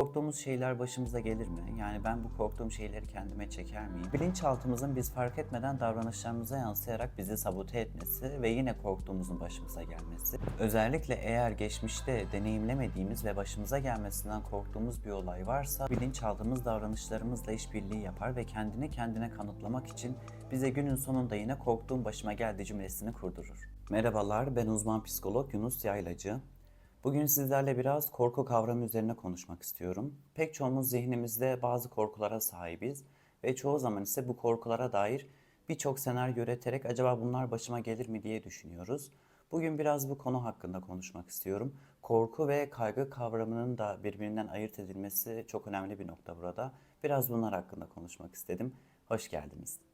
Korktuğumuz şeyler başımıza gelir mi? Yani ben bu korktuğum şeyleri kendime çeker miyim? Bilinçaltımızın biz fark etmeden davranışlarımıza yansıyarak bizi sabote etmesi ve yine korktuğumuzun başımıza gelmesi. Özellikle eğer geçmişte deneyimlemediğimiz ve başımıza gelmesinden korktuğumuz bir olay varsa bilinçaltımız davranışlarımızla işbirliği yapar ve kendini kendine kanıtlamak için bize günün sonunda yine korktuğum başıma geldi cümlesini kurdurur. Merhabalar ben uzman psikolog Yunus Yaylacı. Bugün sizlerle biraz korku kavramı üzerine konuşmak istiyorum. Pek çoğumuz zihnimizde bazı korkulara sahibiz ve çoğu zaman ise bu korkulara dair birçok senaryo üreterek acaba bunlar başıma gelir mi diye düşünüyoruz. Bugün biraz bu konu hakkında konuşmak istiyorum. Korku ve kaygı kavramının da birbirinden ayırt edilmesi çok önemli bir nokta burada. Biraz bunlar hakkında konuşmak istedim. Hoş geldiniz.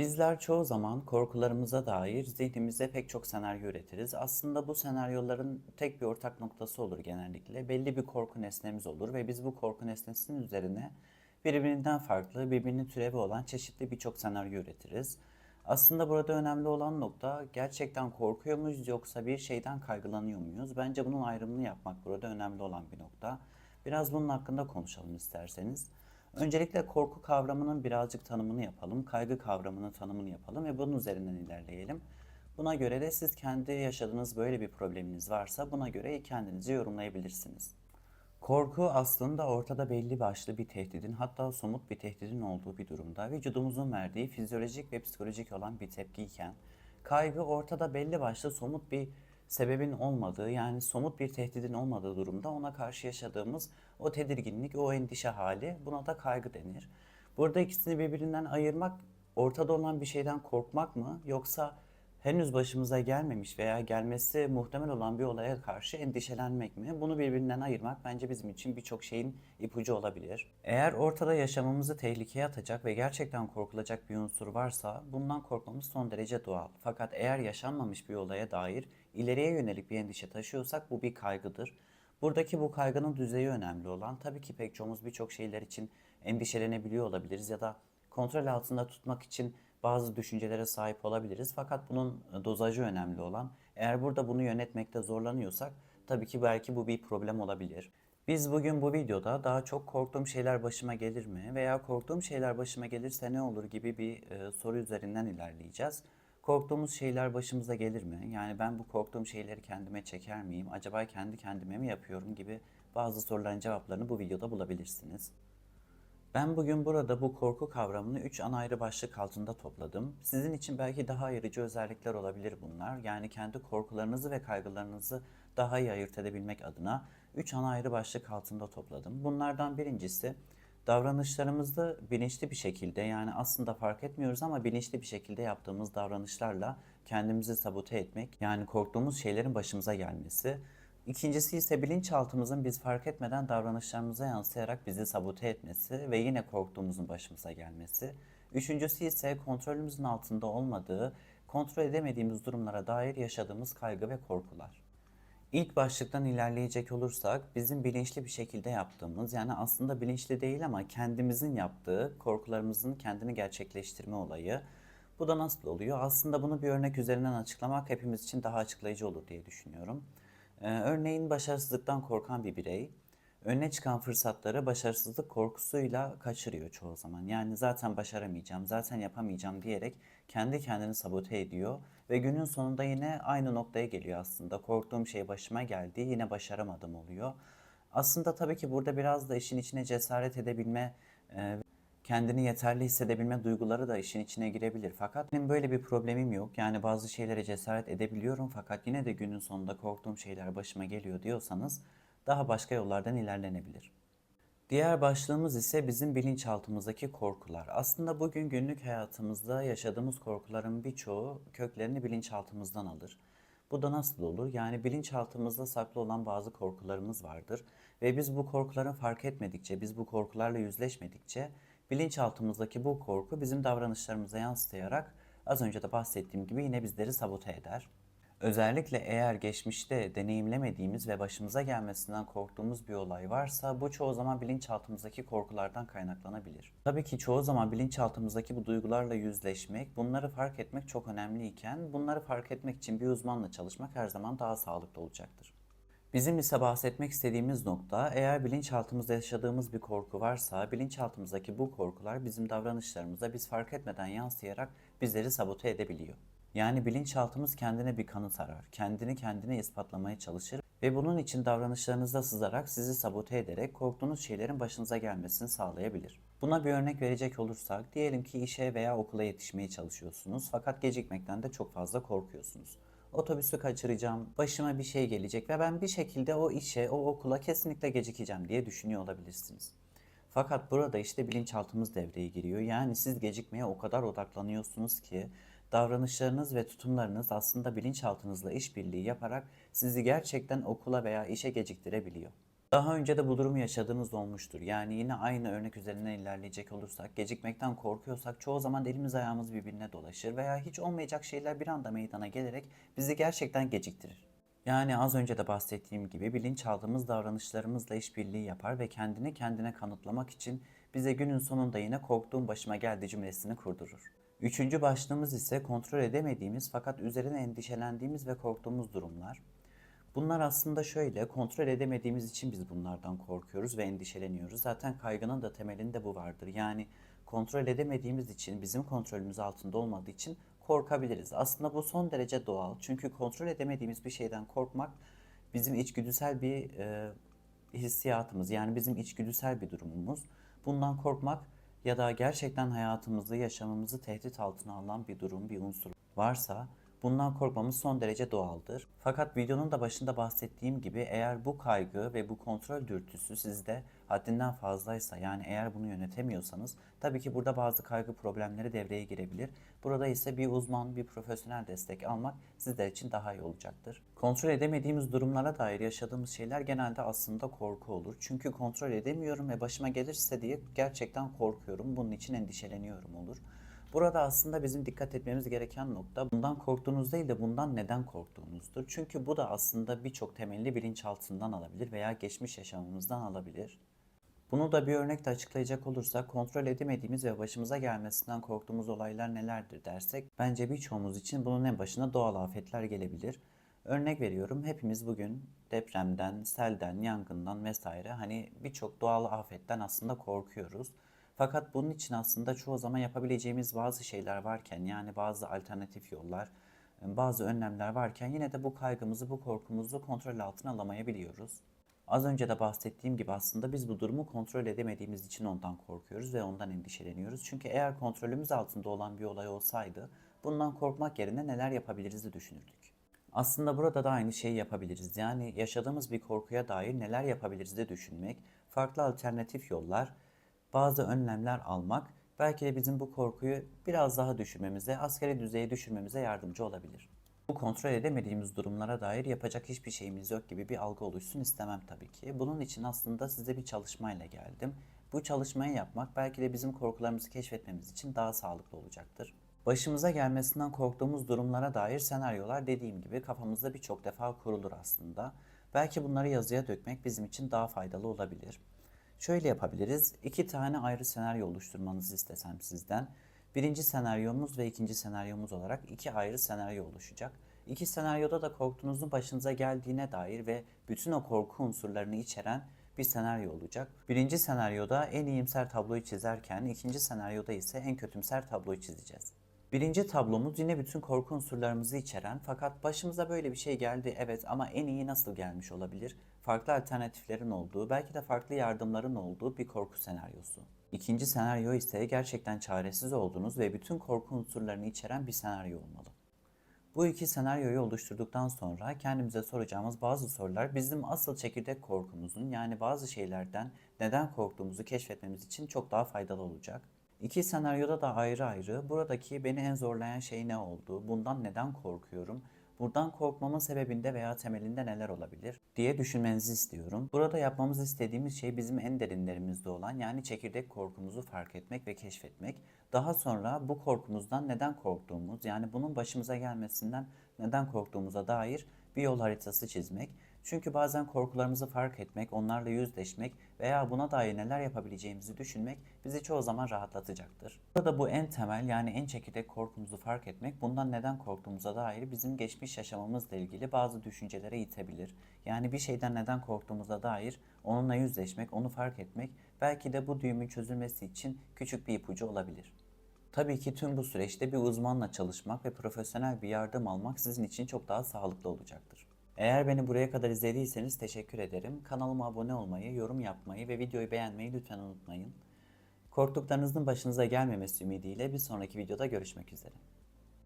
Bizler çoğu zaman korkularımıza dair zihnimizde pek çok senaryo üretiriz. Aslında bu senaryoların tek bir ortak noktası olur genellikle. Belli bir korku nesnemiz olur ve biz bu korku nesnesinin üzerine birbirinden farklı, birbirinin türevi olan çeşitli birçok senaryo üretiriz. Aslında burada önemli olan nokta gerçekten korkuyor muyuz yoksa bir şeyden kaygılanıyor muyuz? Bence bunun ayrımını yapmak burada önemli olan bir nokta. Biraz bunun hakkında konuşalım isterseniz. Öncelikle korku kavramının birazcık tanımını yapalım, kaygı kavramının tanımını yapalım ve bunun üzerinden ilerleyelim. Buna göre de siz kendi yaşadığınız böyle bir probleminiz varsa buna göre kendinizi yorumlayabilirsiniz. Korku aslında ortada belli başlı bir tehdidin hatta somut bir tehdidin olduğu bir durumda vücudumuzun verdiği fizyolojik ve psikolojik olan bir tepkiyken kaygı ortada belli başlı somut bir sebebin olmadığı yani somut bir tehdidin olmadığı durumda ona karşı yaşadığımız o tedirginlik, o endişe hali buna da kaygı denir. Burada ikisini birbirinden ayırmak ortada olan bir şeyden korkmak mı yoksa henüz başımıza gelmemiş veya gelmesi muhtemel olan bir olaya karşı endişelenmek mi? Bunu birbirinden ayırmak bence bizim için birçok şeyin ipucu olabilir. Eğer ortada yaşamımızı tehlikeye atacak ve gerçekten korkulacak bir unsur varsa bundan korkmamız son derece doğal. Fakat eğer yaşanmamış bir olaya dair ileriye yönelik bir endişe taşıyorsak bu bir kaygıdır. Buradaki bu kaygının düzeyi önemli olan tabii ki pek çoğumuz birçok şeyler için endişelenebiliyor olabiliriz ya da kontrol altında tutmak için bazı düşüncelere sahip olabiliriz. Fakat bunun dozajı önemli olan. Eğer burada bunu yönetmekte zorlanıyorsak tabii ki belki bu bir problem olabilir. Biz bugün bu videoda daha çok korktuğum şeyler başıma gelir mi veya korktuğum şeyler başıma gelirse ne olur gibi bir e, soru üzerinden ilerleyeceğiz. Korktuğumuz şeyler başımıza gelir mi? Yani ben bu korktuğum şeyleri kendime çeker miyim? Acaba kendi kendime mi yapıyorum gibi bazı soruların cevaplarını bu videoda bulabilirsiniz. Ben bugün burada bu korku kavramını 3 ana ayrı başlık altında topladım. Sizin için belki daha ayırıcı özellikler olabilir bunlar. Yani kendi korkularınızı ve kaygılarınızı daha iyi ayırt edebilmek adına 3 ana ayrı başlık altında topladım. Bunlardan birincisi davranışlarımızda bilinçli bir şekilde yani aslında fark etmiyoruz ama bilinçli bir şekilde yaptığımız davranışlarla kendimizi sabote etmek yani korktuğumuz şeylerin başımıza gelmesi. İkincisi ise bilinçaltımızın biz fark etmeden davranışlarımıza yansıyarak bizi sabote etmesi ve yine korktuğumuzun başımıza gelmesi. Üçüncüsü ise kontrolümüzün altında olmadığı, kontrol edemediğimiz durumlara dair yaşadığımız kaygı ve korkular. İlk başlıktan ilerleyecek olursak bizim bilinçli bir şekilde yaptığımız yani aslında bilinçli değil ama kendimizin yaptığı korkularımızın kendini gerçekleştirme olayı. Bu da nasıl oluyor? Aslında bunu bir örnek üzerinden açıklamak hepimiz için daha açıklayıcı olur diye düşünüyorum. Ee, örneğin başarısızlıktan korkan bir birey önüne çıkan fırsatları başarısızlık korkusuyla kaçırıyor çoğu zaman. Yani zaten başaramayacağım, zaten yapamayacağım diyerek kendi kendini sabote ediyor ve günün sonunda yine aynı noktaya geliyor aslında. Korktuğum şey başıma geldi, yine başaramadım oluyor. Aslında tabii ki burada biraz da işin içine cesaret edebilme, e, kendini yeterli hissedebilme duyguları da işin içine girebilir. Fakat benim böyle bir problemim yok. Yani bazı şeylere cesaret edebiliyorum fakat yine de günün sonunda korktuğum şeyler başıma geliyor diyorsanız daha başka yollardan ilerlenebilir. Diğer başlığımız ise bizim bilinçaltımızdaki korkular. Aslında bugün günlük hayatımızda yaşadığımız korkuların birçoğu köklerini bilinçaltımızdan alır. Bu da nasıl olur? Yani bilinçaltımızda saklı olan bazı korkularımız vardır ve biz bu korkuları fark etmedikçe, biz bu korkularla yüzleşmedikçe bilinçaltımızdaki bu korku bizim davranışlarımıza yansıtarak az önce de bahsettiğim gibi yine bizleri sabote eder. Özellikle eğer geçmişte deneyimlemediğimiz ve başımıza gelmesinden korktuğumuz bir olay varsa bu çoğu zaman bilinçaltımızdaki korkulardan kaynaklanabilir. Tabii ki çoğu zaman bilinçaltımızdaki bu duygularla yüzleşmek, bunları fark etmek çok önemliyken bunları fark etmek için bir uzmanla çalışmak her zaman daha sağlıklı olacaktır. Bizim ise bahsetmek istediğimiz nokta eğer bilinçaltımızda yaşadığımız bir korku varsa bilinçaltımızdaki bu korkular bizim davranışlarımıza biz fark etmeden yansıyarak bizleri sabote edebiliyor. Yani bilinçaltımız kendine bir kanıt arar, kendini kendine ispatlamaya çalışır ve bunun için davranışlarınızda sızarak sizi sabote ederek korktuğunuz şeylerin başınıza gelmesini sağlayabilir. Buna bir örnek verecek olursak diyelim ki işe veya okula yetişmeye çalışıyorsunuz fakat gecikmekten de çok fazla korkuyorsunuz. Otobüsü kaçıracağım, başıma bir şey gelecek ve ben bir şekilde o işe, o okula kesinlikle gecikeceğim diye düşünüyor olabilirsiniz. Fakat burada işte bilinçaltımız devreye giriyor. Yani siz gecikmeye o kadar odaklanıyorsunuz ki davranışlarınız ve tutumlarınız aslında bilinçaltınızla işbirliği yaparak sizi gerçekten okula veya işe geciktirebiliyor. Daha önce de bu durumu yaşadığınız olmuştur. Yani yine aynı örnek üzerinden ilerleyecek olursak, gecikmekten korkuyorsak çoğu zaman elimiz ayağımız birbirine dolaşır veya hiç olmayacak şeyler bir anda meydana gelerek bizi gerçekten geciktirir. Yani az önce de bahsettiğim gibi bilinçaltımız davranışlarımızla işbirliği yapar ve kendini kendine kanıtlamak için bize günün sonunda yine korktuğum başıma geldi cümlesini kurdurur. Üçüncü başlığımız ise kontrol edemediğimiz fakat üzerine endişelendiğimiz ve korktuğumuz durumlar. Bunlar aslında şöyle, kontrol edemediğimiz için biz bunlardan korkuyoruz ve endişeleniyoruz. Zaten kaygının da temelinde bu vardır. Yani kontrol edemediğimiz için, bizim kontrolümüz altında olmadığı için korkabiliriz. Aslında bu son derece doğal. Çünkü kontrol edemediğimiz bir şeyden korkmak bizim içgüdüsel bir e, hissiyatımız. Yani bizim içgüdüsel bir durumumuz. Bundan korkmak ya da gerçekten hayatımızı, yaşamımızı tehdit altına alan bir durum, bir unsur varsa bundan korkmamız son derece doğaldır. Fakat videonun da başında bahsettiğim gibi eğer bu kaygı ve bu kontrol dürtüsü sizde haddinden fazlaysa yani eğer bunu yönetemiyorsanız tabii ki burada bazı kaygı problemleri devreye girebilir. Burada ise bir uzman, bir profesyonel destek almak sizler için daha iyi olacaktır. Kontrol edemediğimiz durumlara dair yaşadığımız şeyler genelde aslında korku olur. Çünkü kontrol edemiyorum ve başıma gelirse diye gerçekten korkuyorum. Bunun için endişeleniyorum olur. Burada aslında bizim dikkat etmemiz gereken nokta bundan korktuğunuz değil de bundan neden korktuğunuzdur. Çünkü bu da aslında birçok temelli bilinçaltından alabilir veya geçmiş yaşamımızdan alabilir. Bunu da bir örnekle açıklayacak olursak kontrol edemediğimiz ve başımıza gelmesinden korktuğumuz olaylar nelerdir dersek bence birçoğumuz için bunun en başına doğal afetler gelebilir. Örnek veriyorum hepimiz bugün depremden, selden, yangından vesaire hani birçok doğal afetten aslında korkuyoruz. Fakat bunun için aslında çoğu zaman yapabileceğimiz bazı şeyler varken yani bazı alternatif yollar, bazı önlemler varken yine de bu kaygımızı, bu korkumuzu kontrol altına alamayabiliyoruz. Az önce de bahsettiğim gibi aslında biz bu durumu kontrol edemediğimiz için ondan korkuyoruz ve ondan endişeleniyoruz. Çünkü eğer kontrolümüz altında olan bir olay olsaydı bundan korkmak yerine neler yapabiliriz düşünürdük. Aslında burada da aynı şeyi yapabiliriz. Yani yaşadığımız bir korkuya dair neler yapabiliriz de düşünmek, farklı alternatif yollar, bazı önlemler almak belki de bizim bu korkuyu biraz daha düşürmemize, askeri düzeye düşürmemize yardımcı olabilir. Bu kontrol edemediğimiz durumlara dair yapacak hiçbir şeyimiz yok gibi bir algı oluşsun istemem tabii ki. Bunun için aslında size bir çalışmayla geldim. Bu çalışmayı yapmak belki de bizim korkularımızı keşfetmemiz için daha sağlıklı olacaktır. Başımıza gelmesinden korktuğumuz durumlara dair senaryolar dediğim gibi kafamızda birçok defa kurulur aslında. Belki bunları yazıya dökmek bizim için daha faydalı olabilir. Şöyle yapabiliriz. İki tane ayrı senaryo oluşturmanızı istesem sizden. Birinci senaryomuz ve ikinci senaryomuz olarak iki ayrı senaryo oluşacak. İki senaryoda da korktuğunuzun başınıza geldiğine dair ve bütün o korku unsurlarını içeren bir senaryo olacak. Birinci senaryoda en iyimser tabloyu çizerken ikinci senaryoda ise en kötümser tabloyu çizeceğiz. Birinci tablomuz yine bütün korku unsurlarımızı içeren fakat başımıza böyle bir şey geldi evet ama en iyi nasıl gelmiş olabilir? Farklı alternatiflerin olduğu, belki de farklı yardımların olduğu bir korku senaryosu. İkinci senaryo ise gerçekten çaresiz olduğunuz ve bütün korku unsurlarını içeren bir senaryo olmalı. Bu iki senaryoyu oluşturduktan sonra kendimize soracağımız bazı sorular bizim asıl çekirdek korkumuzun yani bazı şeylerden neden korktuğumuzu keşfetmemiz için çok daha faydalı olacak. İki senaryoda da ayrı ayrı buradaki beni en zorlayan şey ne oldu, bundan neden korkuyorum, buradan korkmamın sebebinde veya temelinde neler olabilir diye düşünmenizi istiyorum. Burada yapmamız istediğimiz şey bizim en derinlerimizde olan yani çekirdek korkumuzu fark etmek ve keşfetmek. Daha sonra bu korkumuzdan neden korktuğumuz yani bunun başımıza gelmesinden neden korktuğumuza dair bir yol haritası çizmek Çünkü bazen korkularımızı fark etmek, onlarla yüzleşmek veya buna dair neler yapabileceğimizi düşünmek bizi çoğu zaman rahatlatacaktır. Burada bu en temel yani en çekirdek korkumuzu fark etmek, bundan neden korktuğumuza dair bizim geçmiş yaşamımızla ilgili bazı düşüncelere itebilir. Yani bir şeyden neden korktuğumuza dair onunla yüzleşmek, onu fark etmek belki de bu düğümün çözülmesi için küçük bir ipucu olabilir. Tabii ki tüm bu süreçte bir uzmanla çalışmak ve profesyonel bir yardım almak sizin için çok daha sağlıklı olacaktır. Eğer beni buraya kadar izlediyseniz teşekkür ederim. Kanalıma abone olmayı, yorum yapmayı ve videoyu beğenmeyi lütfen unutmayın. Korktuklarınızın başınıza gelmemesi ümidiyle bir sonraki videoda görüşmek üzere.